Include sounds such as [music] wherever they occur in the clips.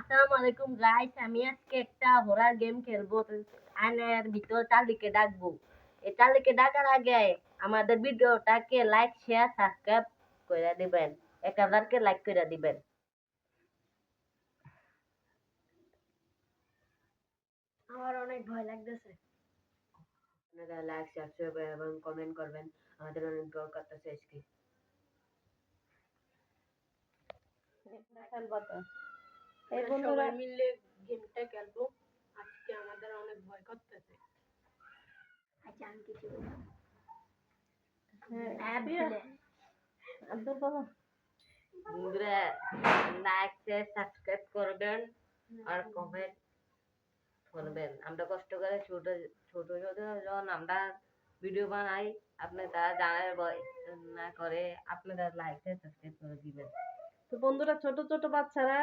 আসসালামু আলাইকুম গাইস আমি আজকে একটা হরার গেম খেলব। আয়নার ভিতর চালিকে ডাকবো। এই চালিকে ডাকার আগে আমাদের ভিডিওটাকে লাইক শেয়ার সাবস্ক্রাইব করে দিবেন। এক হাজারকে লাইক করে দিবেন। আমার অনেক ভয় লাগতেছে। আপনারা লাইক সাবস্ক্রাইব এবং কমেন্ট করবেন। আমাদের অনেক দরকার করতেছে আজকে। এই বন্ধুরা মিলে গেমটা খেলব। আজকে আমাদের অনেক ভয় করতেছে। আচ্ছা আমি কিছু বন্ধুরা লাইক শেয়ার সাবস্ক্রাইব করবেন আর কমেন্ট করবেন। আমরা কষ্ট করে ছোট ছোট ছোট যখন আমরা ভিডিও বানাই। আপনি তারা জানার ভয় না করে আপনারা লাইক শেয়ার সাবস্ক্রাইব করে দিবেন। তো বন্ধুরা ছোট ছোট বাচ্চারা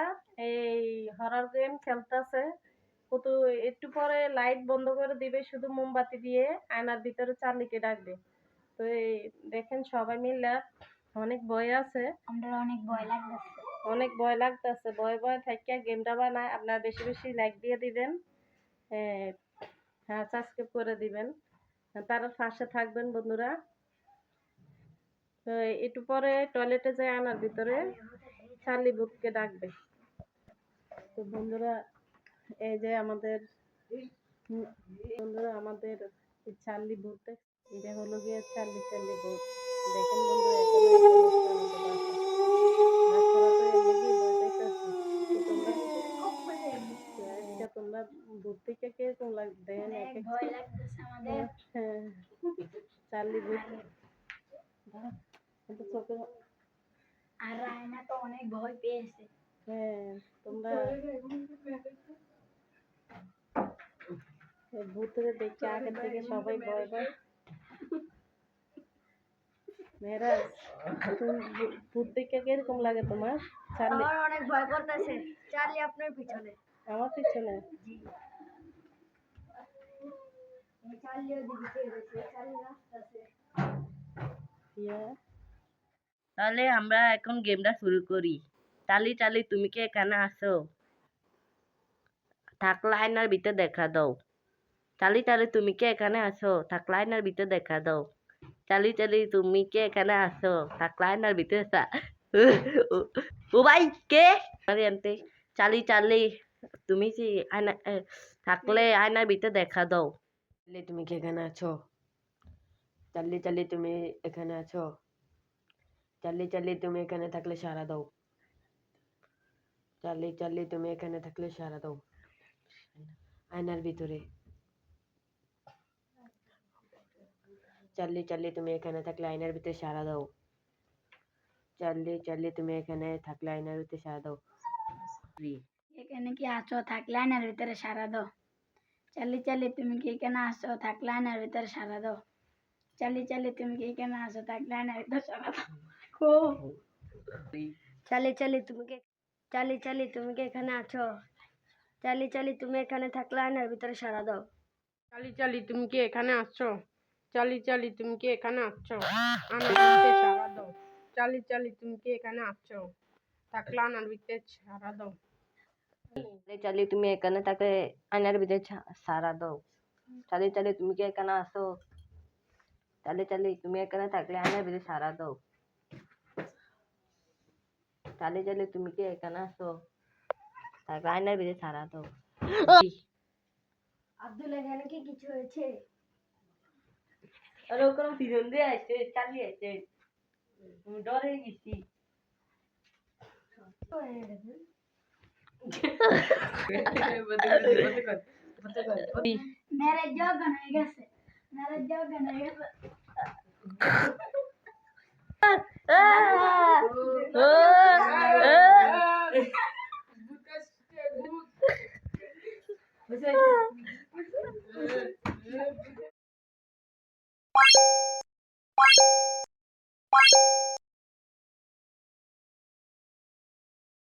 এই হরর গেম খেলতেছে। কত একটু পরে লাইট বন্ধ করে দিবে শুধু মোমবাতি দিয়ে আয়নার ভিতরে চার্লিকে ডাকবে। তো এই দেখেন সবাই মিলে অনেক ভয় আছে। আমরা অনেক ভয় লাগতেছে। অনেক ভয় লাগতেছে। ভয় ভয় থাকিয়া গেমটা বানায়। আপনারা বেশি বেশি লাইক দিয়ে দিবেন। হ্যাঁ সাবস্ক্রাইব করে দিবেন। তার পাশে থাকবেন বন্ধুরা। তো একটু পরে টয়লেটে যায় আনার ভিতরে। চার্লি বুথকে ডাকবে। তো বন্ধুরা এই যে আমাদের বন্ধুরা আমাদের চার্লি বুথ এটা হলো গিয়ে চার্লি চার্লি বুথ দেখেন বন্ধুরা তোমরা আচ্ছা থেকে কীরকম লাগ দেখেন এক এক ভয় লাগতেছে আমাদের হ্যাঁ চার্লি দাঁড়া, কিন্তু আর রায়না তো অনেক ভয় পেয়েছে। হ্যাঁ তোমরা ভূতের দেখে আগের থেকে সবাই ভয় পায়। তুমি ভূত দেখে কীরকম লাগে তোমার? চার্লি আমার অনেক ভয় করতেছে। চার্লি আপনার পিছনে। আমার পিছনে? চার্লি ওদিকে গেছে চার্লি আসতেছে। ইয়া। তাহলে আমরা এখন গেমটা শুরু করি। চালি চালি তুমি কি এখানে আসো থাকলা আয়নার ভিতরে দেখা দাও। চালি চালি তুমি কি এখানে আসো থাকলা আয়নার ভিতরে দেখা দাও। চালি চালি তুমি কি এখানে আসো থাকলা আয়নার ভিতরে ও ভাই, কে? আন্টি চালি চালি তুমি কি আয়না থাকলে আয়নার ভিতরে দেখা দাও। তুমি কি এখানে আছো? চালি চালি [laughs] তুমি এখানে আছো? চাল্লি চাল্লি তুমি এখানে থাকলে সারা দাও চাল্লি চাল্লি তুমি এখানে থাকলে সারা দাও আয়নার ভিতরে চাল্লি চাল্লি তুমি এখানে থাকলে আয়নার ভিতরে সারা দাও চাল্লি চাল্লি তুমি এখানে থাকলে আয়নার ভিতরে সারা দাও এখানে কি আছো থাকলে আয়নার ভিতরে সারা দাও চালি চালি তুমি কি এখানে আসো থাকলে আয়নার ভিতরে সারা দাও চালি চালি তুমি কি এখানে আসো থাকলে আয়নার ভিতরে সারা দাও ও চালি চালি তুমি কে চালি চালি তুমি কি এখানে আছো? চালি চালি তুমি এখানে থাকলে আয়নার ভিতরে সারা দাও। চালি চালি তুমি কি এখানে আসছো চালি চালি তুমি কি এখানে আসছো আনার ভিতরে সারা দাও। চালি চালি তুমি কি এখানে আসছো থাকলে আনার ভিতরে সারা দাও। চালি চালি তুমি এখানে থাকলে আয়নার ভিতরে সারা দাও। চালি চালি তুমি কি এখানে আসো চালি চালি তুমি এখানে থাকলে আয়নার ভিতরে সারা দাও। চালি চালি তুমি কি এখানে আসো? থাকলে আয়নার ভিতরে সারা দাও আব্দুল এখানে কি কিছু হয়েছে? আরে ওখানে পিছন দিয়ে আসছে চালিয়ে আসছে। ডরে গেছি। ম্যারেজ যখন হয়ে গেছে। ম্যারেজ যখন হয়ে গেছে।